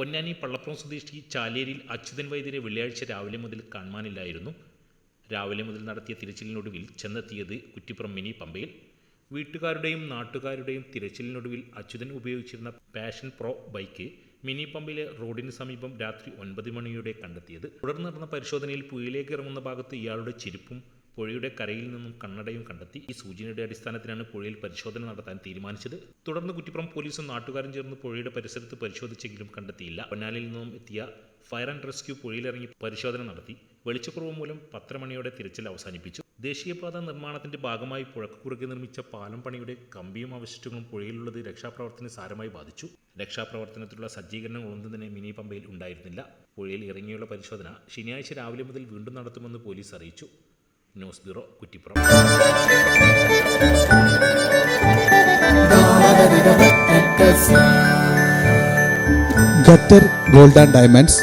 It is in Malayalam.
പൊന്നാനി പള്ളപ്പുറം സ്വദേശി ചാലേരിയിൽ അച്യുതൻ വൈദ്യരെ വെള്ളിയാഴ്ച രാവിലെ മുതൽ കാണുവാനില്ലായിരുന്നു. രാവിലെ മുതൽ നടത്തിയ തിരച്ചിലിനൊടുവിൽ ചെന്നെത്തിയത് കുറ്റിപ്പുറം മിനി പമ്പയിൽ. വീട്ടുകാരുടെയും നാട്ടുകാരുടെയും തിരച്ചിലിനൊടുവിൽ അച്യുതൻ ഉപയോഗിച്ചിരുന്ന പാഷൻ പ്രോ ബൈക്ക് മിനി പമ്പിലെ റോഡിന് സമീപം രാത്രി ഒൻപത് മണിയോടെ കണ്ടെത്തിയത്. തുടർന്ന് നടന്ന പരിശോധനയിൽ പുഴയിലേക്ക് ഇറങ്ങുന്ന ഭാഗത്ത് ഇയാളുടെ ചെരുപ്പും പുഴയുടെ കരയിൽ നിന്നും കണ്ണടയും കണ്ടെത്തി ഈ സൂചനയുടെ അടിസ്ഥാനത്തിലാണ് പുഴയിൽ പരിശോധന നടത്താൻ തീരുമാനിച്ചത്. തുടർന്ന് കുറ്റിപ്പുറം പോലീസും നാട്ടുകാരും ചേർന്ന് പുഴയുടെ പരിസരത്ത് പരിശോധിച്ചെങ്കിലും കണ്ടെത്തിയില്ല. പൊന്നാലിൽ നിന്നും എത്തിയ ഫയർ ആൻഡ് റെസ്ക്യൂ പുഴയിലിറങ്ങി പരിശോധന നടത്തി വെളിച്ചക്കുറവ് മൂലം പത്തര മണിയോടെ തിരച്ചിൽ അവസാനിപ്പിച്ചു. ദേശീയപാത നിർമ്മാണത്തിന്റെ ഭാഗമായി പുഴക്ക് കുറുകെ നിർമ്മിച്ച പാലം പണിയുടെ കമ്പിയും അവശിഷ്ടങ്ങളും പുഴയിലുള്ളത് രക്ഷാപ്രവർത്തനം സാരമായി ബാധിച്ചു. രക്ഷാപ്രവർത്തനത്തിലുള്ള സജ്ജീകരണങ്ങളൊന്നും തന്നെ മിനി പമ്പയിൽ ഉണ്ടായിരുന്നില്ല. പുഴയിൽ ഇറങ്ങിയുള്ള പരിശോധന ശനിയാഴ്ച രാവിലെ മുതൽ വീണ്ടും നടത്തുമെന്ന് പോലീസ് അറിയിച്ചു. News bureau Kuttippuram. Qatar gold and diamonds.